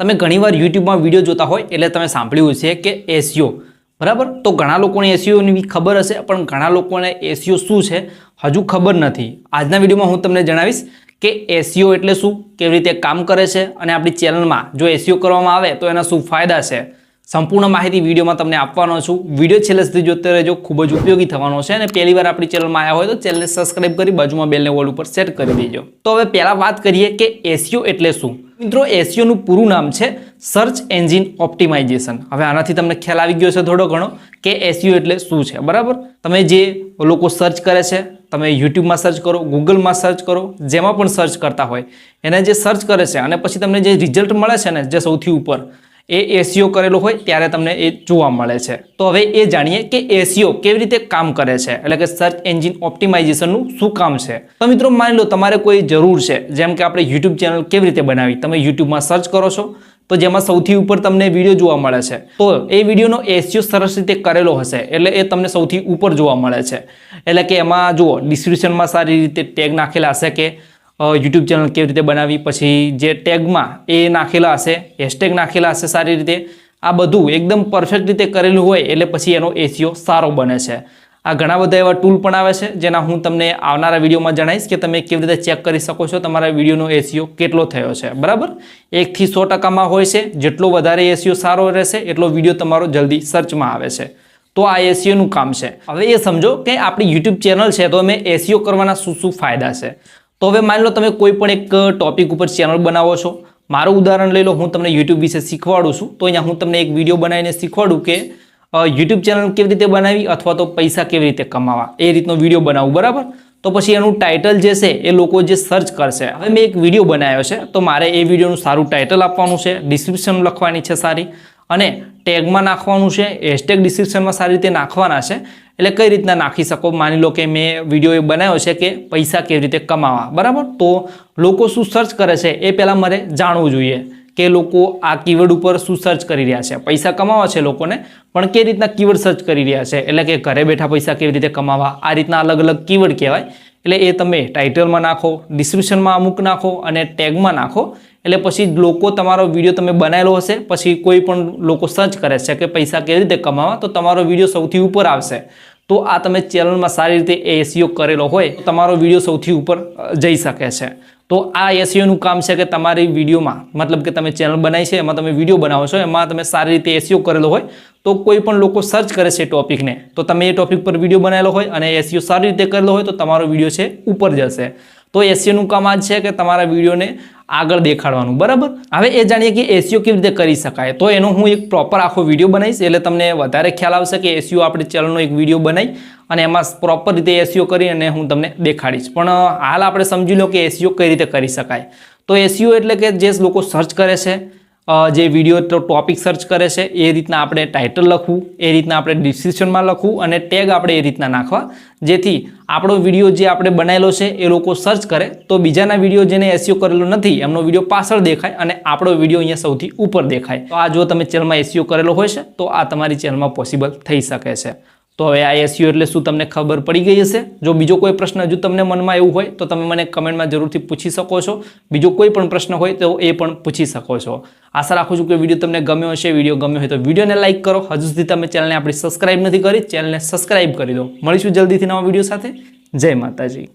તમે ઘણીવાર યુટ્યુબમાં વીડિયો જોતા હોય એટલે તમે સાંભળ્યું છે કે એસીઓ બરાબર? તો ઘણા લોકોને એસીઓની ખબર હશે, પણ ઘણા લોકોને એસીઓ શું છે? હજુ ખબર નથી. આજના વિડીયોમાં હું તમને જણાવીશ કે એસીઓ એટલે શું? કેવી રીતે કામ કરે છે? અને આપણી ચેનલમાં જો એસીઓ કરવામાં આવે, તો એના શું ફાયદા છે? સંપૂર્ણ માહિતી વિડીયોમાં તમને આપવાનો છું. વીડિયો છેલ્લે સુધી જોતે રહેજો. ખૂબ જ ઉપયોગી થવાનો છે. અને પહેલી વાર આપણી ચેનલમાં આવ્યા હોય તો ચેનલને સબસ્ક્રાઈબ કરી બાજુમાં બેલને વોલ ઉપર સેટ કરી દેજો. તો હવે પહેલાં વાત કરીએ કે એસીઓ એટલે શું? મિત્રો એસીઓનું પૂરું નામ છે સર્ચ એન્જિન ઓપ્ટિમાઇઝેશન હવે આનાથી તમને ખ્યાલ આવી ગયો છે થોડો ઘણો કે એસીઓ એટલે શું છે, બરાબર? તમે જે લોકો સર્ચ કરે છે, તમે યુટ્યુબમાં સર્ચ કરો ગૂગલમાં સર્ચ કરો, જેમાં પણ સર્ચ કરતા હોય, એને જે સર્ચ કરે છે, અને પછી તમને જે રિઝલ્ટ મળે છે ને, જે સૌથી ઉપર એ એસીઓ કરેલો હોય ત્યારે તમને એ જોવા મળે છે. તો હવે એ જાણીએ કે એસીઓ કેવી રીતે કામ કરે છે, એટલે કે સર્ચ એન્જિન ઓપ્ટિમાઇઝેશનનું શું કામ છે. તો મિત્રો માની લો તમારે કોઈ જરૂર છે, જેમ કે આપણે યુટ્યુબ ચેનલ કેવી રીતે બનાવી, તમે યુટ્યુબમાં સર્ચ કરો છો, તો જેમાં સૌથી ઉપર તમને વીડિયો જોવા મળે છે. તો એ વિડીયોનો એસીઓ સરસ રીતે કરેલો હશે, એટલે એ તમને સૌથી ઉપર જોવા મળે છે. એટલે કે એમાં જુઓ ડિસ્ક્રિપ્શનમાં સારી રીતે ટેગ નાખેલા હશે કે યુટ્યુબ ચેનલ કેવી રીતે બનાવી, પછી જે ટેગમાં એ નાખેલા હશે હેશટેગ નાખેલા હશે સારી રીતે, આ બધું એકદમ પરફેક્ટ રીતે કરેલું હોય, એટલે પછી એનો એસીઓ સારો બને છે. આ ઘણા બધા એવા ટૂલ પણ આવે છે, જેના હું તમને આવનારા વિડીયોમાં જણાવીશ કે તમે કેવી રીતે ચેક કરી શકો છો તમારા વિડીયોનો એસીઓ કેટલો થયો છે. બરાબર? એકથી સો ટકામાં હોય છે, જેટલો વધારે એસીઓ સારો રહેશે, એટલો વીડિયો તમારો જલ્દી સર્ચમાં આવે છે. તો આ એસીઓનું કામ છે. હવે એ સમજો કે આપણી યુટ્યુબ ચેનલ છે, તો અમે એસીઓ કરવાના શું શું ફાયદા છે? તો હવે માની લો તમે કોઈ પણ એક ટોપિક ઉપર ચેનલ બનાવો છો. મારું ઉદાહરણ લઈ લો, હું તમને યુટ્યુબ વિશે શીખવાડું છું. તો અહીંયા હું તમને એક વીડિયો બનાવીને શીખવાડું કે યુટ્યુબ ચેનલ કેવી રીતે બનાવી અથવા તો પૈસા કેવી રીતે કમાવા. એ રીતનો વીડિયો બનાવું, બરાબર? તો પછી એનું ટાઇટલ જે છે, એ લોકો જે સર્ચ કરશે. હવે મેં એક વીડિયો બનાવ્યો છે, તો મારે એ વિડીયોનું સારું ટાઇટલ આપવાનું છે. ડિસ્ક્રિપ્શન લખવાની છે સારી. અને ટેગમાં નાખવાનું છે હેશટેગ ડિસ્ક્રિપ્શનમાં સારી રીતે નાખવાના છે. એટલે કઈ રીતના નાખી શકો? માની લો કે મેં વીડિયો એ બનાવ્યો છે કે પૈસા કેવી રીતે કમાવા. બરાબર? તો લોકો શું સર્ચ કરે છે એ પહેલાં મારે જાણવું જોઈએ કે લોકો આ કીવર્ડ ઉપર શું સર્ચ કરી રહ્યા છે. પૈસા કમાવા છે લોકોને, પણ કઈ રીતના કીવર્ડ સર્ચ કરી રહ્યા છે? એટલે કે ઘરે બેઠા પૈસા કેવી રીતે કમાવા? આ રીતના અલગ અલગ કીવર્ડ કહેવાય. એટલે એ તમે ટાઇટલમાં નાખો ડિસ્ક્રિપ્શનમાં અમુક નાખો અને ટેગમાં નાખો. એટલે પછી લોકો તમારો વીડિયો તમે બનાવેલો હશે, પછી કોઈ પણ લોકો સર્ચ કરે છે કે પૈસા કેવી રીતે કમાવા, તો તમારો વીડિયો સૌથી ઉપર આવશે. તો આ તમે ચેનલમાં સારી રીતે એસીઓ કરેલો હોય તમારો વીડિયો સૌથી ઉપર જઈ શકે છે. તો આ એસીઓનું કામ છે કે તમારી વિડીયોમાં મતલબ કે તમે ચેનલ બનાવી છે, એમાં તમે વીડિયો બનાવો છો, એમાં તમે સારી રીતે એસીઓ કરેલો હોય, તો કોઈ પણ લોકો સર્ચ કરે છે ટોપિકને તો તમે એ ટોપિક પર વીડિયો બનાવેલો હોય અને એસીઓ સારી રીતે કરેલો હોય, તો તમારો વીડિયો છે, ઉપર જશે. તો એસીઓનું કામ આ છે કે તમારા વિડીયોને આગળ દેખાડવાનું, બરાબર? હવે એ જાણીએ કે એસીઓ કેવી રીતે કરી શકાય. તો એનો હું એક પ્રોપર આખો વીડિયો બનાવીશ, એટલે તમને વધારે ખ્યાલ આવશે કે એસીઓ આપણે ચેનલનો એક વીડિયો બનાવી અને એમાં પ્રોપર રીતે એસીઓ કરી અને હું તમને દેખાડીશ. પણ હાલ આપણે સમજી લો કે એસીઓ કઈ રીતે કરી શકાય. તો એસીઓ એટલે કે જે લોકો સર્ચ કરે છે જે વીડિયો ટોપિક સર્ચ કરે છે, એ રીતના આપણે ટાઇટલ લખવું, એ રીતના આપણે ડિસ્ક્રિપ્શનમાં લખવું અને ટેગ આપણે એ રીતના નાખવા. જેથી આપણો વીડિયો જે આપણે બનાવેલો છે, એ લોકો સર્ચ કરે. તો બીજાના વીડિયો જેને એસીઓ કરેલો નથી, એમનો વીડિયો પાછળ દેખાય અને આપણો વીડિયો અહીંયા સૌથી ઉપર દેખાય. તો આ જો તમે ચેનલમાં એસીઓ કરેલો હોય છે, તો આ તમારી ચેનલમાં પોસિબલ થઈ શકે છે. તો હવે આ એસયુ એટલે શું તમને ખબર પડી ગઈ હશે? જો બીજો કોઈ પ્રશ્ન હજુ તમને મનમાં એવું હોય, તો તમે મને કમેન્ટમાં જરૂરથી પૂછી શકો છો. બીજો કોઈ પણ પ્રશ્ન હોય, તો એ પણ પૂછી શકો છો. આશા રાખું છું કે વીડિયો તમને ગમ્યો હશે. વીડિયો ગમ્યો હોય તો વિડીયોને લાઇક કરો. હજુ સુધી તમે ચેનલને આપણી સબસ્ક્રાઇબ નથી કરી, ચેનલને સબસ્ક્રાઇબ કરી દો. મળીશું જલ્દીથી નવા વીડિયો સાથે. જય માતાજી.